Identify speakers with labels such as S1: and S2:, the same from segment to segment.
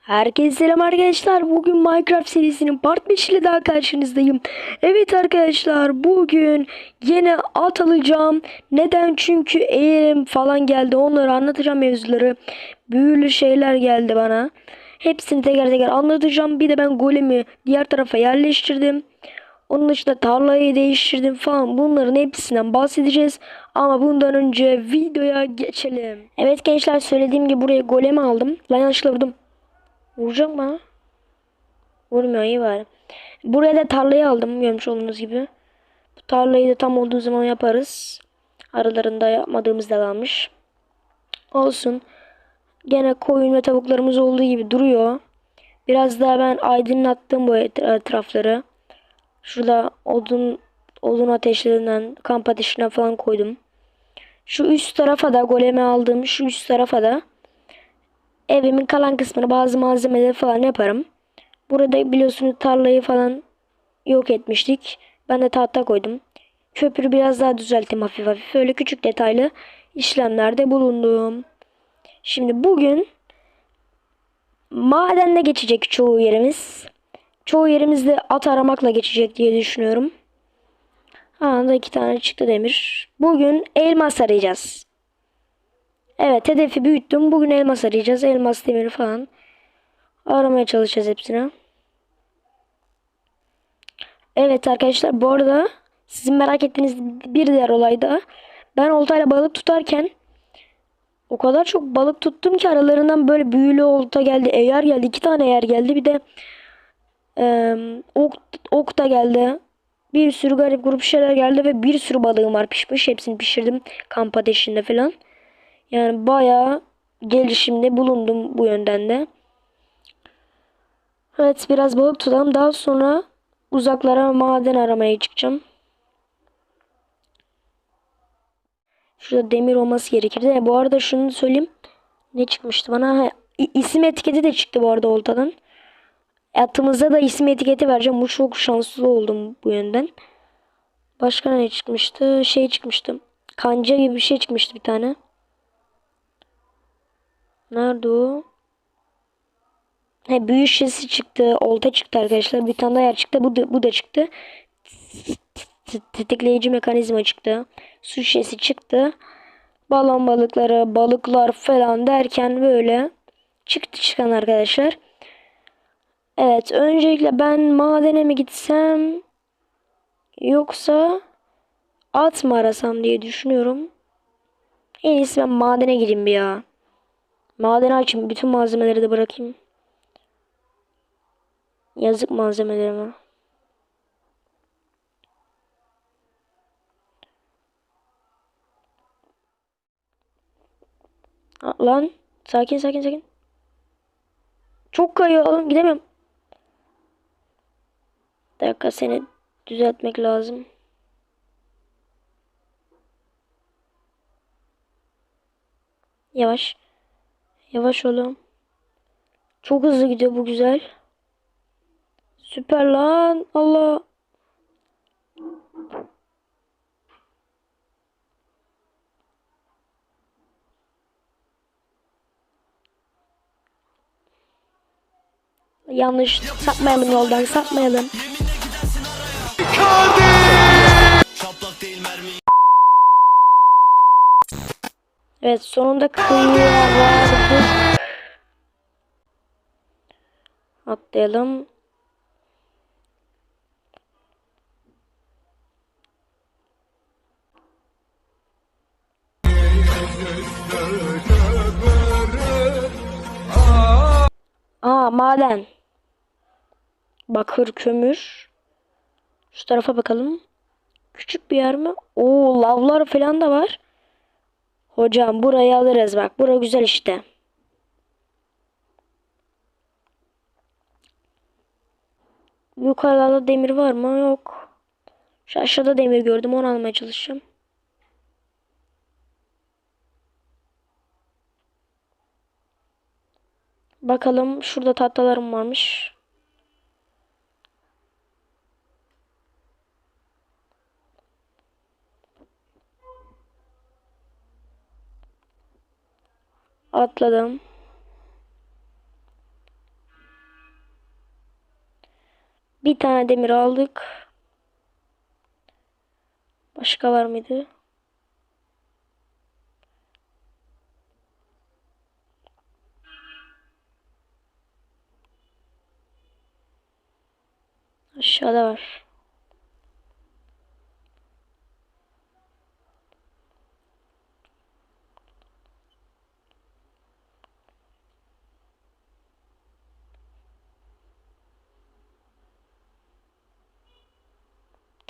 S1: Herkese selam arkadaşlar. Bugün Minecraft serisinin part 5 ile daha karşınızdayım. Evet arkadaşlar bugün yine at alacağım. Neden? Çünkü eğerim falan geldi. Onları anlatacağım mevzuları. Büyülü şeyler geldi bana. Hepsini teker teker anlatacağım. Bir de ben golemi diğer tarafa yerleştirdim. Onun dışında tarlayı değiştirdim falan. Bunların hepsinden bahsedeceğiz. Ama bundan önce videoya geçelim. Evet gençler söylediğim gibi buraya golemi aldım. Lan yanlışlıkla vurdum. Vuracak mı? Vurmuyor iyi bari. Buraya da tarlayı aldım görmüş olduğunuz gibi. Bu tarlayı da tam olduğu zaman yaparız. Aralarında yapmadığımız da kalmış. Olsun. Gene koyun ve tavuklarımız olduğu gibi duruyor. Biraz daha ben aydınlattım bu et- etrafları. Şurada odun odun ateşlerinden, kamp ateşinden falan koydum. Şu üst tarafa da golemi aldığım şu üst tarafa da evimin kalan kısmını bazı malzemeleri falan yaparım. Burada biliyorsunuz tarlayı falan yok etmiştik. Ben de tahta koydum. Köprü biraz daha düzelttim hafif hafif. Öyle küçük detaylı işlemlerde bulundum. Şimdi bugün madenle geçecek çoğu yerimiz. Çoğu yerimizde at aramakla geçecek diye düşünüyorum. Ha da iki tane çıktı demir. Bugün elmas arayacağız. Evet hedefi büyüttüm. Bugün elmas arayacağız. Elmas demiri falan. Aramaya çalışacağız hepsini. Evet arkadaşlar bu arada sizin merak ettiğiniz bir diğer olay da ben oltayla balık tutarken o kadar çok balık tuttum ki aralarından böyle büyülü olta geldi. Eğer geldi. iki tane eğer geldi. Bir de eee, ok, ok da geldi. Bir sürü garip grup şeyler geldi ve bir sürü balığım var pişmiş. Hepsini pişirdim kamp ateşinde falan. Yani bayağı gelişimde bulundum bu yönden de. Evet biraz balık tutalım. Daha sonra uzaklara maden aramaya çıkacağım. Şurada demir olması gerekirdi. E, bu arada şunu söyleyeyim. Ne çıkmıştı bana? Ha, isim etiketi de çıktı bu arada oltadan. Atımıza da isim etiketi vereceğim. Bu çok şanslı oldum bu yönden. Başka ne çıkmıştı? Şey çıkmıştı. Kanca gibi bir şey çıkmıştı bir tane. Nerede o? He büyü şişesi çıktı. Olta çıktı arkadaşlar. Bir tane yer çıktı. Bu da, bu da çıktı. Tetikleyici mekanizma çıktı. Su şişesi çıktı. Balon balıkları, balıklar falan derken böyle çıktı çıkan arkadaşlar. Evet, öncelikle ben madene mi gitsem yoksa at mı arasam diye düşünüyorum. En iyisi ben madene gireyim bir ya. Madeni açayım, bütün malzemeleri de bırakayım. Yazık malzemelerime. Lan sakin sakin sakin. Çok kayıyor oğlum gidemiyorum. Bir dakika seni düzeltmek lazım. Yavaş. Yavaş oğlum. Çok hızlı gidiyor bu güzel. Süper lan. Allah. Yanlış sapmayalım yoldan sapmayalım. Evet sonunda kıyıya. Atlayalım. Aa maden. Bakır kömür. Şu tarafa bakalım. Küçük bir yer mi? Oo lavlar falan da var. Hocam burayı alırız bak. Bura güzel işte. Yukarıda demir var mı? Yok. Şu aşağıda demir gördüm. Onu almaya çalışacağım. Bakalım şurada tahtalarım varmış. Atladım. Bir tane demir aldık. Başka var mıydı? Aşağıda var.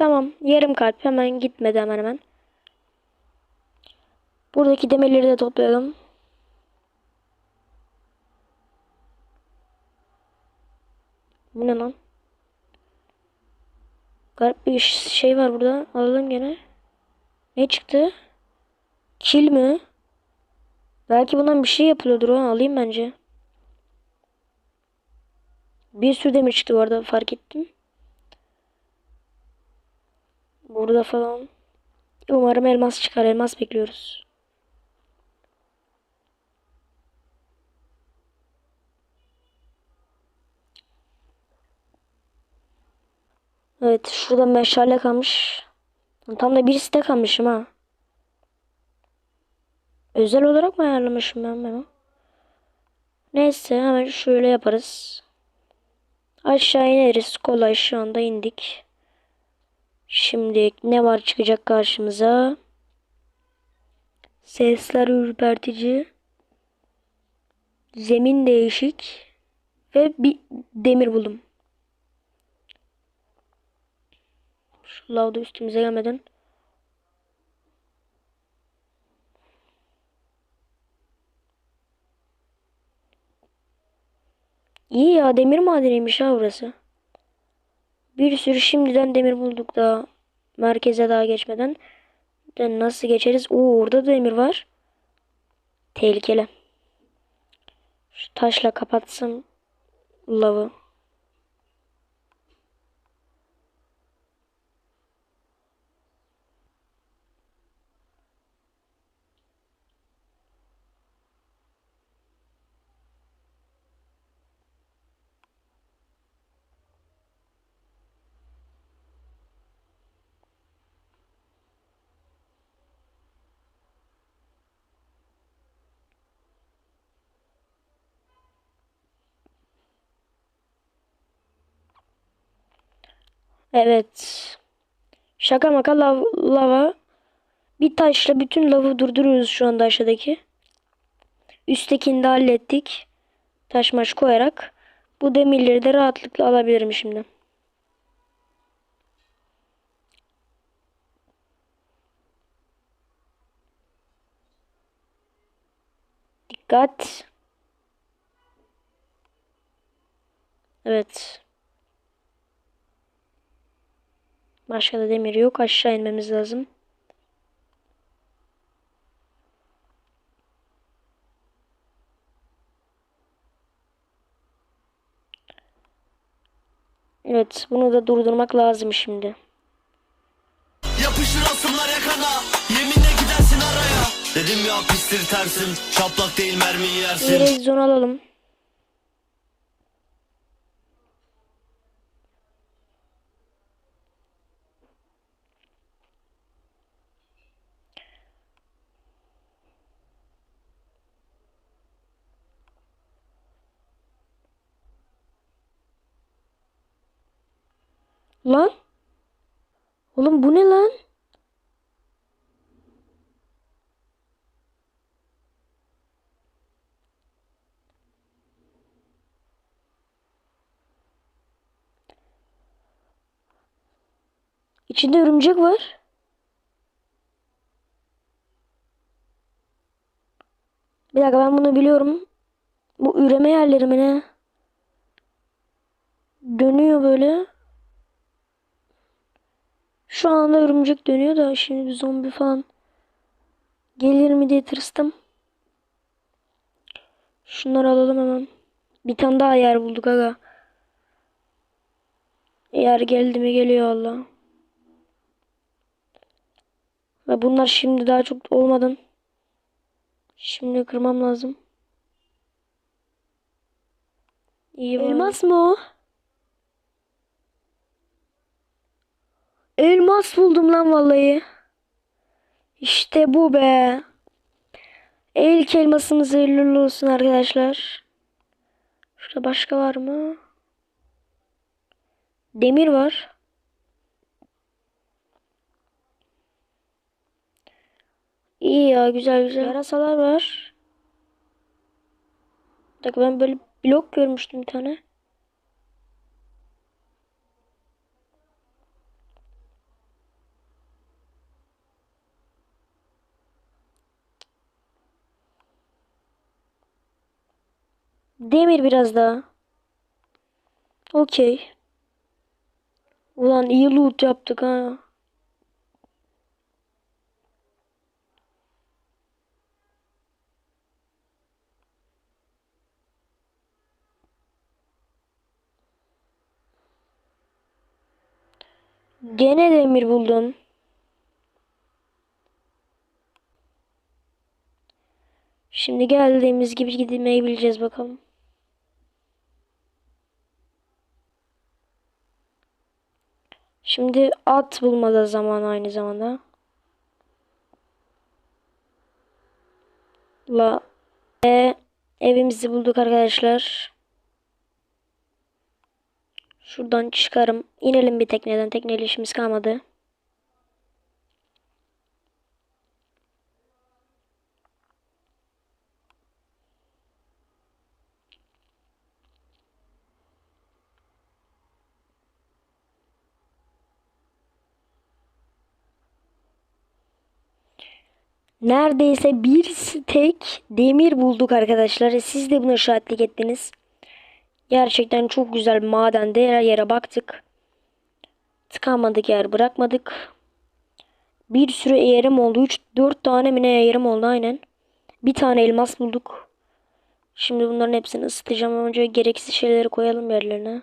S1: Tamam. Yarım kalp. Hemen gitmedi hemen hemen. Buradaki demirleri de toplayalım. Bu ne lan? Garip bir şey var burada. Alalım gene. Ne çıktı? Kil mi? Belki bundan bir şey yapılıyordur o. Alayım bence. Bir sürü demir çıktı bu arada fark ettim. Burada falan. Umarım elmas çıkar. Elmas bekliyoruz. Evet şurada meşale kalmış. Tam da birisi de kalmışım ha. Özel olarak mı ayarlamışım ben bunu? Neyse hemen şöyle yaparız. Aşağı ineriz. Kolay şu anda indik. Şimdi ne var çıkacak karşımıza? Sesler ürpertici. Zemin değişik. Ve bir demir buldum. Şu lavda üstümüze gelmeden. İyi ya demir madeniymiş ha burası. Bir sürü şimdiden demir bulduk daha. Merkeze daha geçmeden. De nasıl geçeriz? Oo orada da demir var. Tehlikeli. Şu taşla kapatsam lavı. Evet. Şaka maka lav, lava. Bir taşla bütün lavı durduruyoruz şu anda aşağıdaki. Üsttekini de hallettik. Taş maş koyarak. Bu demirleri de rahatlıkla alabilirim şimdi. Dikkat. Evet. Başka da demir yok. Aşağı inmemiz lazım. Evet, bunu da durdurmak lazım şimdi.
S2: Yapışır asımlar yakana Yeminle gidersin araya Dedim ya pistir tersin Şaplak değil mermiyi yersin
S1: Bir rezon alalım. Lan? Oğlum bu ne lan? İçinde örümcek var. Bir dakika ben bunu biliyorum. Bu üreme yerleri mi ne? Dönüyor böyle. Şu anda örümcek dönüyor da şimdi bir zombi falan gelir mi diye tırstım. Şunları alalım hemen. Bir tane daha yer bulduk aga. Yer geldi mi geliyor Allah. Ve bunlar şimdi daha çok olmadan. Şimdi kırmam lazım. İyi. Elmas mı o? Elmas buldum lan vallahi. İşte bu be. İlk elmasımız hayırlı olsun arkadaşlar. Şurada başka var mı? Demir var. İyi ya güzel güzel. Yarasalar var. Dakika ben böyle blok görmüştüm bir tane. Demir biraz daha. Okey. Ulan iyi loot yaptık ha. Gene demir buldum. Şimdi geldiğimiz gibi gitmeyi bileceğiz bakalım. Şimdi at bulmada zaman aynı zamanda. La e, evimizi bulduk arkadaşlar. Şuradan çıkarım. İnelim bir tekneden. Tekneyle işimiz kalmadı. Neredeyse bir stek demir bulduk arkadaşlar. Siz de buna şahitlik ettiniz. Gerçekten çok güzel madende her yere baktık. Tıkanmadık yer bırakmadık. Bir sürü yerim oldu. 3-4 tane mi ne yerim oldu aynen. Bir tane elmas bulduk. Şimdi bunların hepsini ısıtacağım. Önce gereksiz şeyleri koyalım yerlerine.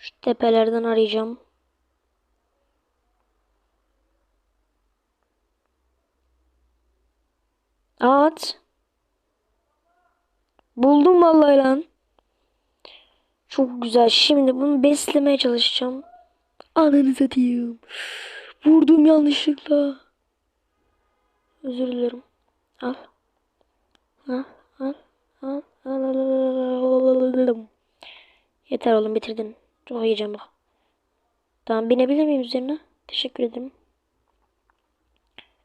S1: Şu tepelerden arayacağım. At. Buldum vallahi lan. Çok güzel. Şimdi bunu beslemeye çalışacağım. Ananı satayım. Vurdum yanlışlıkla. Özür dilerim. Al. Al. Al. Al. Al. Al. Al. Al. Yeter oğlum bitirdin. Çok yiyeceğim bak. Tamam binebilir miyim üzerine? Teşekkür ederim.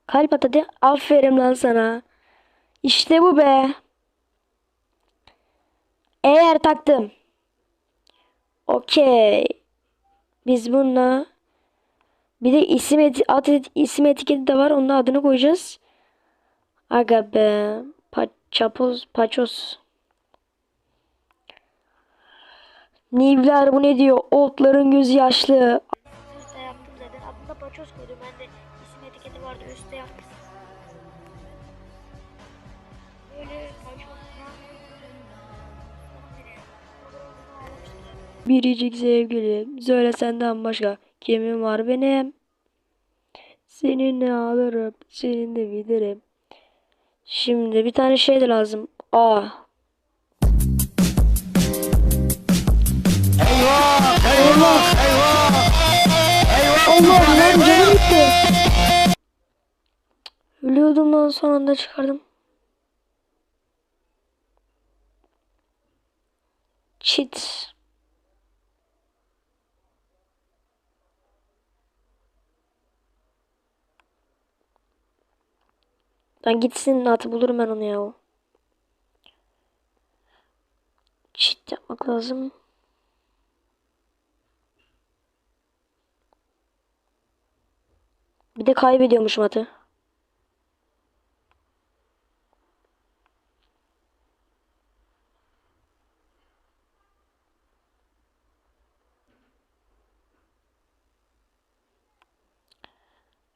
S1: Kalp at hadi. Aferin lan sana. İşte bu be. Eğer taktım. Okey. Biz bununla bir de isim eti, at et- isim etiketi de var. Onun adını koyacağız. Aga be. Paçapoz, paços. Nivler bu ne diyor? Otların gözü yaşlı. Üste yaptım zaten. Adında paçoz koydum. Ben de isim etiketi vardı. Üste yaptım. Böyle Biricik sevgilim, söyle senden başka kimim var benim? Seninle alırım, seninle giderim. Şimdi bir tane şey de lazım. Aa. Allah lan canım gitti. Ölüyordum lan son anda çıkardım. Cheat. Lan gitsin atı bulurum ben onu ya. Cheat yapmak lazım. Bir de kaybediyormuşum atı.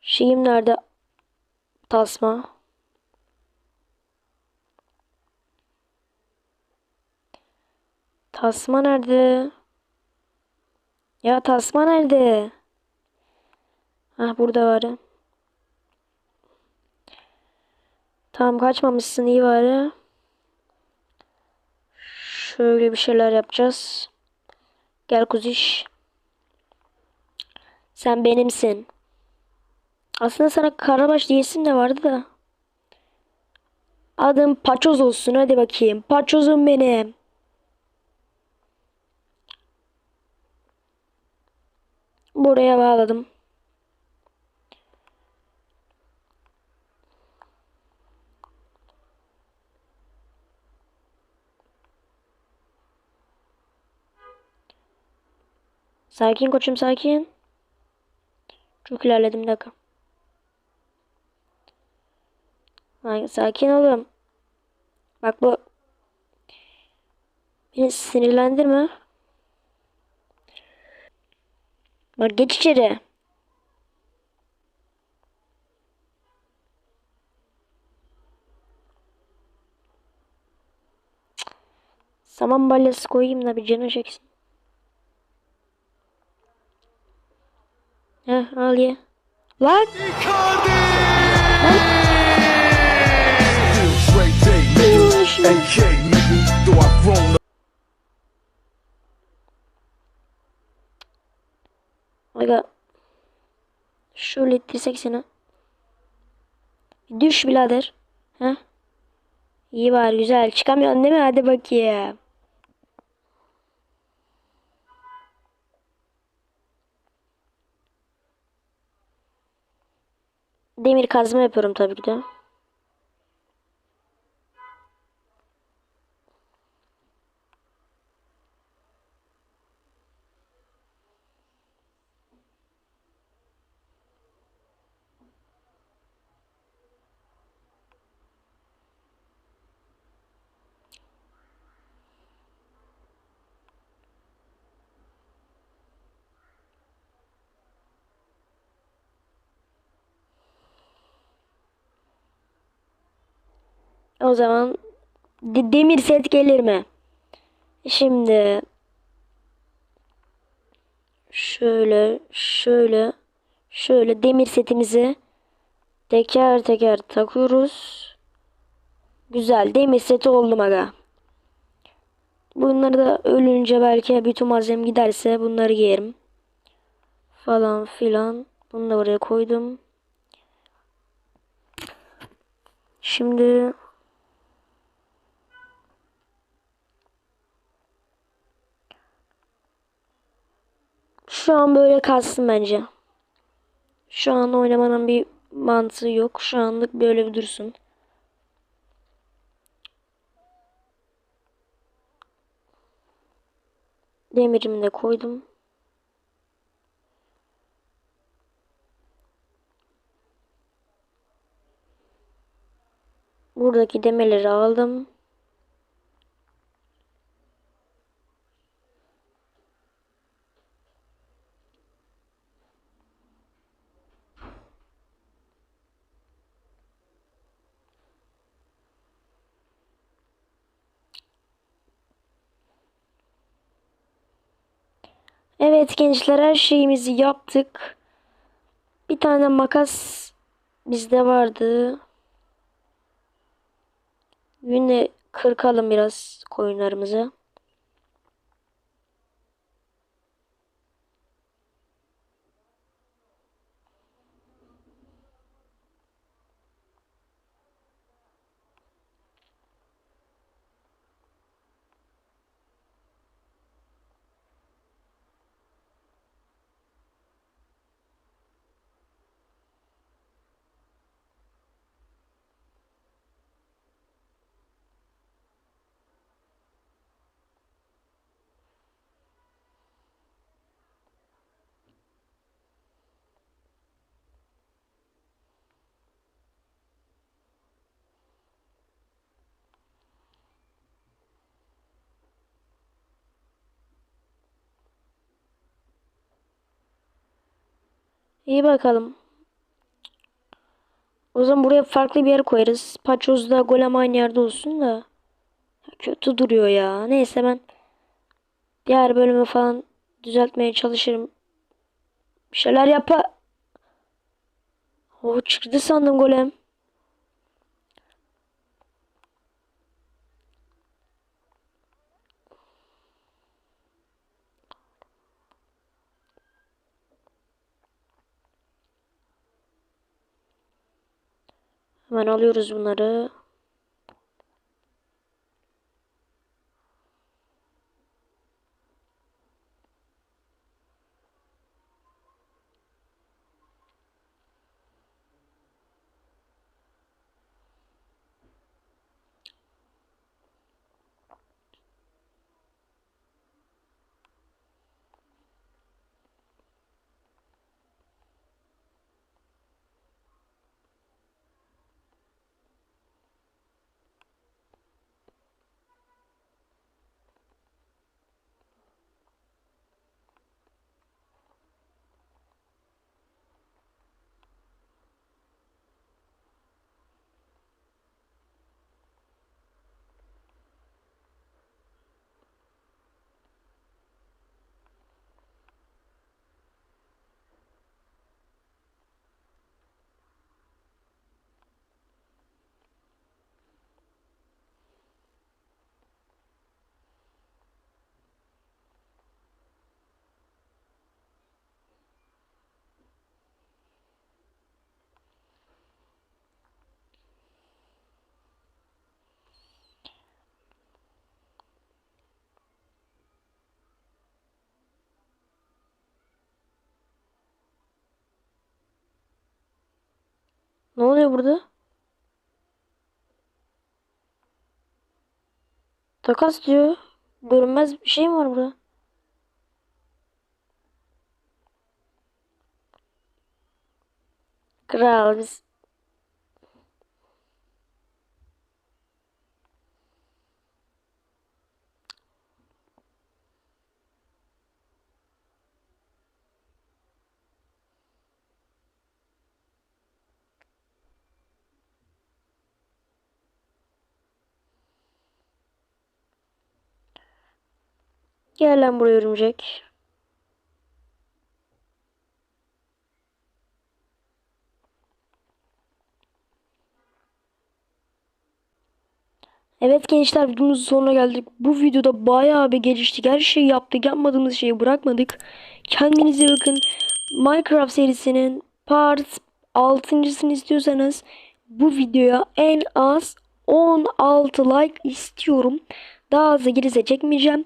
S1: Şeyim nerede? Tasma. Tasma nerede? Ya tasma nerede? Ah burada var. ya. Tamam kaçmamışsın iyi var. Şöyle bir şeyler yapacağız. Gel kuziş. Sen benimsin. Aslında sana Karabaş diyesim de vardı da. Adım Paçoz olsun hadi bakayım. Paçozum benim. Buraya bağladım. Sakin koçum sakin. Çok ilerledim dakika. Sakin olun. Bak bu beni sinirlendirme. Bak geç içeri. Saman balyası koyayım da bir canı çeksin. Heh al ye. Lan
S3: up.
S1: Aga şöyle ittirsek seni. Düş birader. Heh. İyi var güzel. Çıkamıyorsun değil mi? Hadi bakayım. Demir kazma yapıyorum tabii ki de. O zaman de- demir set gelir mi? Şimdi şöyle şöyle şöyle demir setimizi teker teker takıyoruz. Güzel demir seti oldu aga. Bunları da ölünce belki bütün malzeme giderse bunları giyerim. Falan filan. Bunu da buraya koydum. Şimdi Şu an böyle kalsın bence. Şu an oynamanın bir mantığı yok. Şu anlık böyle bir dursun. Demirimi de koydum. Buradaki demirleri aldım. Evet gençler her şeyimizi yaptık. Bir tane makas bizde vardı. Yine kırkalım biraz koyunlarımızı. İyi bakalım. O zaman buraya farklı bir yer koyarız. Paçoz'da golem aynı yerde olsun da. Kötü duruyor ya. Neyse ben diğer bölümü falan düzeltmeye çalışırım. Bir şeyler yapa. O çıktı sandım golem. Hemen alıyoruz bunları. Ne oluyor burada? Takas diyor. Görünmez bir şey mi var burada? Kral biz Gel lan buraya örümcek. Evet gençler videomuzun sonuna geldik. Bu videoda bayağı bir geliştik. Her şeyi yaptık. Yapmadığımız şeyi bırakmadık. Kendinize bakın. Minecraft serisinin part 6.sını istiyorsanız bu videoya en az 16 like istiyorum. Daha da gerisi çekmeyeceğim.